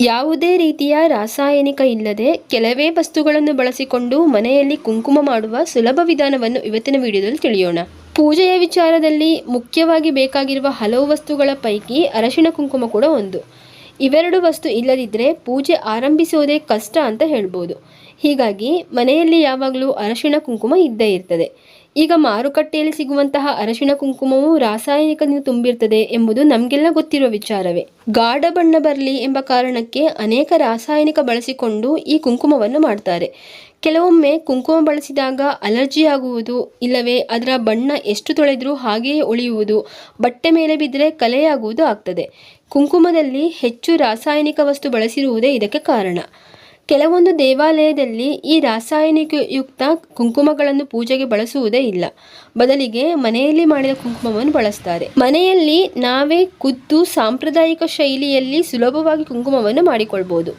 ಯಾವುದೇ ರೀತಿಯ ರಾಸಾಯನಿಕ ಇಲ್ಲದೆ ಕೆಲವೇ ವಸ್ತುಗಳನ್ನು ಬಳಸಿಕೊಂಡು ಮನೆಯಲ್ಲಿ ಕುಂಕುಮ ಮಾಡುವ ಸುಲಭ ವಿಧಾನವನ್ನು ಇವತ್ತಿನ ವಿಡಿಯೋದಲ್ಲಿ ತಿಳಿಯೋಣ. ಪೂಜೆಯ ವಿಚಾರದಲ್ಲಿ ಮುಖ್ಯವಾಗಿ ಬೇಕಾಗಿರುವ ಹಲವು ವಸ್ತುಗಳ ಪೈಕಿ ಅರಶಿನ ಕುಂಕುಮ ಕೂಡ ಒಂದು. ಇವೆರಡು ವಸ್ತು ಇಲ್ಲದಿದ್ದರೆ ಪೂಜೆ ಆರಂಭಿಸುವುದೇ ಕಷ್ಟ ಅಂತ ಹೇಳ್ಬೋದು. ಹೀಗಾಗಿ ಮನೆಯಲ್ಲಿ ಯಾವಾಗಲೂ ಅರಶಿಣ ಕುಂಕುಮ ಇದ್ದೇ ಇರ್ತದೆ. ಈಗ ಮಾರುಕಟ್ಟೆಯಲ್ಲಿ ಸಿಗುವಂತಹ ಅರಶಿನ ಕುಂಕುಮವು ರಾಸಾಯನಿಕದಿಂದ ತುಂಬಿರ್ತದೆ ಎಂಬುದು ನಮಗೆಲ್ಲ ಗೊತ್ತಿರುವ ವಿಚಾರವೇ. ಗಾಢ ಬಣ್ಣ ಬರಲಿ ಎಂಬ ಕಾರಣಕ್ಕೆ ಅನೇಕ ರಾಸಾಯನಿಕ ಬಳಸಿಕೊಂಡು ಈ ಕುಂಕುಮವನ್ನು ಮಾಡ್ತಾರೆ. ಕೆಲವೊಮ್ಮೆ ಕುಂಕುಮ ಬಳಸಿದಾಗ ಅಲರ್ಜಿ ಆಗುವುದು, ಇಲ್ಲವೇ ಅದರ ಬಣ್ಣ ಎಷ್ಟು ತೊಳೆದರೂ ಹಾಗೆಯೇ ಉಳಿಯುವುದು, ಬಟ್ಟೆ ಮೇಲೆ ಬಿದ್ದರೆ ಕಲೆಯಾಗುವುದು ಆಗ್ತದೆ. ಕುಂಕುಮದಲ್ಲಿ ಹೆಚ್ಚು ರಾಸಾಯನಿಕ ವಸ್ತು ಬಳಸಿರುವುದೇ ಇದಕ್ಕೆ ಕಾರಣ. ಕೆಲವೊಂದು ದೇವಾಲಯದಲ್ಲಿ ಈ ರಾಸಾಯನಿಕಯುಕ್ತ ಕುಂಕುಮಗಳನ್ನು ಪೂಜೆಗೆ ಬಳಸುವುದೇ ಇಲ್ಲ. ಬದಲಿಗೆ ಮನೆಯಲ್ಲಿ ಮಾಡಿದ ಕುಂಕುಮವನ್ನು ಬಳಸ್ತಾರೆ. ಮನೆಯಲ್ಲಿ ನಾವೇ ಖುದ್ದು ಸಾಂಪ್ರದಾಯಿಕ ಶೈಲಿಯಲ್ಲಿ ಸುಲಭವಾಗಿ ಕುಂಕುಮವನ್ನು ಮಾಡಿಕೊಳ್ಬೋದು.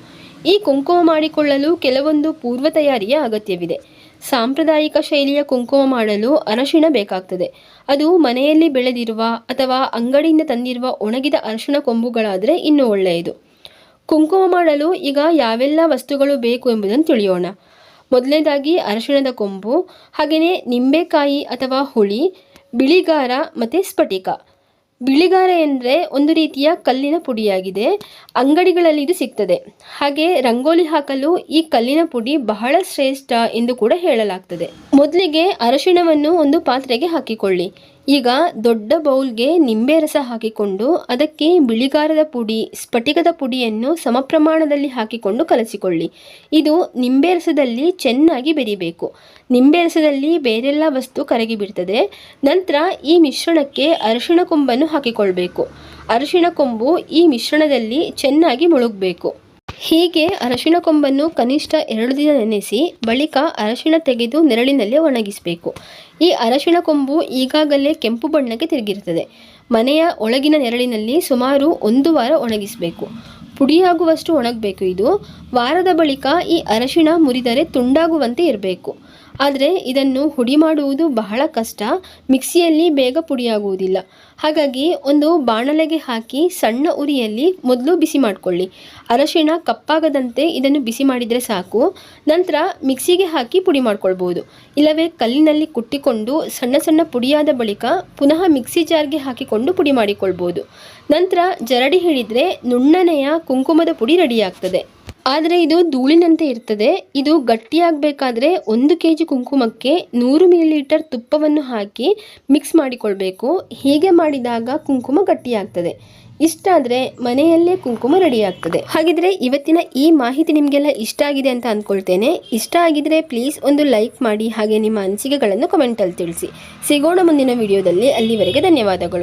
ಈ ಕುಂಕುಮ ಮಾಡಿಕೊಳ್ಳಲು ಕೆಲವೊಂದು ಪೂರ್ವ ತಯಾರಿಯ ಅಗತ್ಯವಿದೆ. ಸಾಂಪ್ರದಾಯಿಕ ಶೈಲಿಯ ಕುಂಕುಮ ಮಾಡಲು ಅರಶಿಣ ಬೇಕಾಗ್ತದೆ. ಅದು ಮನೆಯಲ್ಲಿ ಬೆಳೆದಿರುವ ಅಥವಾ ಅಂಗಡಿಯಿಂದ ತಂದಿರುವ ಒಣಗಿದ ಅರಶಿಣ ಕೊಂಬುಗಳಾದರೆ ಇನ್ನೂ ಒಳ್ಳೆಯದು. ಕುಂಕುಮ ಮಾಡಲು ಈಗ ಯಾವೆಲ್ಲ ವಸ್ತುಗಳು ಬೇಕು ಎಂಬುದನ್ನು ತಿಳಿಯೋಣ. ಮೊದಲನೇದಾಗಿ ಅರಶಿಣದ ಕೊಂಬು, ಹಾಗೆಯೇ ನಿಂಬೆಕಾಯಿ ಅಥವಾ ಹುಳಿ, ಬಿಳಿಗಾರ ಮತ್ತು ಸ್ಫಟಿಕ. ಬಿಳಿಗಾರ ಎಂದರೆ ಒಂದು ರೀತಿಯ ಕಲ್ಲಿನ ಪುಡಿಯಾಗಿದೆ. ಅಂಗಡಿಗಳಲ್ಲಿ ಇದು ಸಿಗ್ತದೆ. ಹಾಗೆ ರಂಗೋಲಿ ಹಾಕಲು ಈ ಕಲ್ಲಿನ ಪುಡಿ ಬಹಳ ಶ್ರೇಷ್ಠ ಎಂದು ಕೂಡ ಹೇಳಲಾಗ್ತದೆ. ಮೊದಲಿಗೆ ಅರಶಿಣವನ್ನು ಒಂದು ಪಾತ್ರೆಗೆ ಹಾಕಿಕೊಳ್ಳಿ. ಈಗ ದೊಡ್ಡ ಬೌಲ್ಗೆ ನಿಂಬೆ ರಸ ಹಾಕಿಕೊಂಡು ಅದಕ್ಕೆ ಬಿಳಿಗಾರದ ಪುಡಿ, ಸ್ಫಟಿಕದ ಪುಡಿಯನ್ನು ಸಮ ಪ್ರಮಾಣದಲ್ಲಿ ಹಾಕಿಕೊಂಡು ಕಲಸಿಕೊಳ್ಳಿ. ಇದು ನಿಂಬೆ ರಸದಲ್ಲಿ ಚೆನ್ನಾಗಿ ಬೆರಿಬೇಕು. ನಿಂಬೆ ರಸದಲ್ಲಿ ಬೇರೆಲ್ಲ ವಸ್ತು ಕರಗಿ ಬಿಡ್ತದೆ. ನಂತರ ಈ ಮಿಶ್ರಣಕ್ಕೆ ಅರಿಶಿಣ ಕೊಂಬನ್ನು ಹಾಕಿಕೊಳ್ಬೇಕು. ಅರಿಶಿಣ ಕೊಂಬು ಈ ಮಿಶ್ರಣದಲ್ಲಿ ಚೆನ್ನಾಗಿ ಮುಳುಗಬೇಕು. ಹೀಗೆ ಅರಶಿಣ ಕೊಂಬನ್ನು ಕನಿಷ್ಠ ಎರಡು ದಿನ ನೆನೆಸಿ ಬಳಿಕ ಅರಶಿಣ ತೆಗೆದು ನೆರಳಿನಲ್ಲಿ ಒಣಗಿಸಬೇಕು. ಈ ಅರಶಿಣ ಕೊಂಬು ಈಗಾಗಲೇ ಕೆಂಪು ಬಣ್ಣಕ್ಕೆ ತಿರುಗಿರುತ್ತದೆ. ಮನೆಯ ಒಳಗಿನ ನೆರಳಿನಲ್ಲಿ ಸುಮಾರು ಒಂದು ವಾರ ಒಣಗಿಸಬೇಕು. ಪುಡಿಯಾಗುವಷ್ಟು ಒಣಗಬೇಕು ಇದು. ವಾರದ ಬಳಿಕ ಈ ಅರಶಿಣ ಮುರಿದರೆ ತುಂಡಾಗುವಂತೆ ಇರಬೇಕು. ಆದರೆ ಇದನ್ನು ಹುಡಿ ಮಾಡುವುದು ಬಹಳ ಕಷ್ಟ. ಮಿಕ್ಸಿಯಲ್ಲಿ ಬೇಗ ಪುಡಿಯಾಗುವುದಿಲ್ಲ. ಹಾಗಾಗಿ ಒಂದು ಬಾಣಲೆಗೆ ಹಾಕಿ ಸಣ್ಣ ಉರಿಯಲ್ಲಿ ಮೊದಲು ಬಿಸಿ ಮಾಡಿಕೊಳ್ಳಿ. ಅರಶಿಣ ಕಪ್ಪಾಗದಂತೆ ಇದನ್ನು ಬಿಸಿ ಮಾಡಿದರೆ ಸಾಕು. ನಂತರ ಮಿಕ್ಸಿಗೆ ಹಾಕಿ ಪುಡಿ ಮಾಡ್ಕೊಳ್ಬೋದು ಇಲ್ಲವೇ ಕಲ್ಲಿನಲ್ಲಿ ಕುಟ್ಟಿಕೊಂಡು ಸಣ್ಣ ಸಣ್ಣ ಪುಡಿಯಾದ ಬಳಿಕ ಪುನಃ ಮಿಕ್ಸಿ ಜಾರ್ಗೆ ಹಾಕಿಕೊಂಡು ಪುಡಿ ಮಾಡಿಕೊಳ್ಬೋದು ನಂತರ ಜರಡಿ ಹಿಡಿದರೆ ನುಣ್ಣನೆಯ ಕುಂಕುಮದ ಪುಡಿ ರೆಡಿಯಾಗ್ತದೆ. ಆದರೆ ಇದು ಧೂಳಿನಂತೆ ಇರ್ತದೆ. ಇದು ಗಟ್ಟಿಯಾಗಬೇಕಾದ್ರೆ ಒಂದು ಕೆ ಜಿ ಕುಂಕುಮಕ್ಕೆ ನೂರು ಮಿಲಿಲೀಟರ್ ತುಪ್ಪವನ್ನು ಹಾಕಿ ಮಿಕ್ಸ್ ಮಾಡಿಕೊಳ್ಬೇಕು. ಹೀಗೆ ಮಾಡಿದಾಗ ಕುಂಕುಮ ಗಟ್ಟಿಯಾಗ್ತದೆ. ಇಷ್ಟಾದರೆ ಮನೆಯಲ್ಲೇ ಕುಂಕುಮ ರೆಡಿಯಾಗ್ತದೆ. ಹಾಗಿದ್ರೆ ಇವತ್ತಿನ ಈ ಮಾಹಿತಿ ನಿಮಗೆಲ್ಲ ಇಷ್ಟ ಆಗಿದೆ ಅಂತ ಅಂದ್ಕೊಳ್ತೇನೆ ಇಷ್ಟ ಆಗಿದ್ರೆ ಪ್ಲೀಸ್ ಒಂದು ಲೈಕ್ ಮಾಡಿ ಹಾಗೆ ನಿಮ್ಮ ಅನಿಸಿಕೆಗಳನ್ನು ಕಮೆಂಟಲ್ಲಿ ತಿಳಿಸಿ. ಸಿಗೋಣ ಮುಂದಿನ ವಿಡಿಯೋದಲ್ಲಿ ಅಲ್ಲಿವರೆಗೆ ಧನ್ಯವಾದಗಳು.